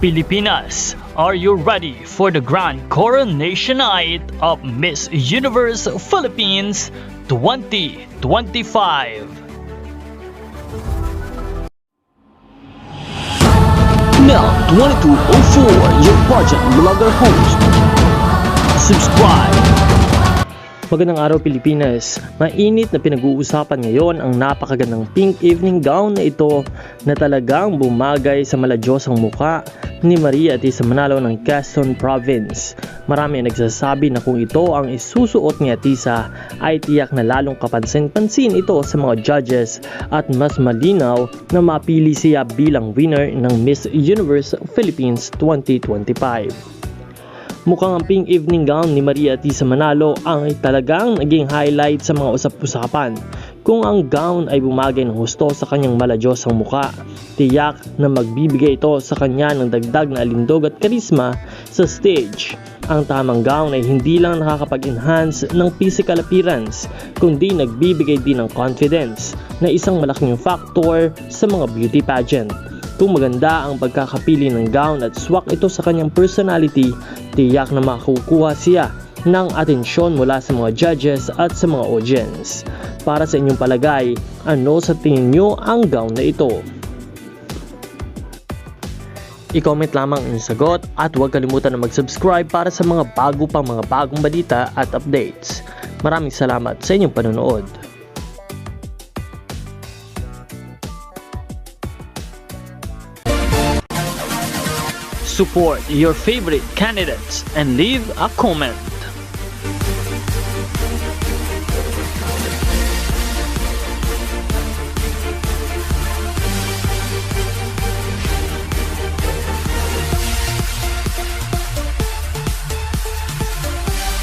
Pilipinas, are you ready for the grand coronation night of Miss Universe Philippines 2025? Mel 2204, your budget blogger host. Subscribe! Magandang araw Pilipinas. Mainit na pinag-uusapan ngayon ang napakagandang pink evening gown na ito na talagang bumagay sa maladyosang muka ni Maria Atisa Manalo ng Quezon Province. Marami ang nagsasabi na kung ito ang isusuot ni Atisa ay tiyak na lalong kapansin-pansin ito sa mga judges at mas malinaw na mapili siya bilang winner ng Miss Universe Philippines 2025. Mukhang ang pink evening gown ni Maria Tisa Manalo ang talagang naging highlight sa mga usap-usapan. Kung ang gown ay bumagay ng husto sa kanyang maladyosang muka, tiyak na magbibigay ito sa kanya ng dagdag na alindog at karisma sa stage. Ang tamang gown ay hindi lang nakakapag-enhance ng physical appearance, kundi nagbibigay din ng confidence na isang malaking factor sa mga beauty pageant. Kung maganda ang pagkakapili ng gown at swak ito sa kanyang personality, tiyak na makukuha siya ng atensyon mula sa mga judges at sa mga audience. Para sa inyong palagay, ano sa tingin nyo ang gown na ito? I-comment lamang ang sagot at huwag kalimutan na mag-subscribe para sa mga bago pang mga bagong balita at updates. Maraming salamat sa inyong panonood. Support your favorite candidates and leave a comment.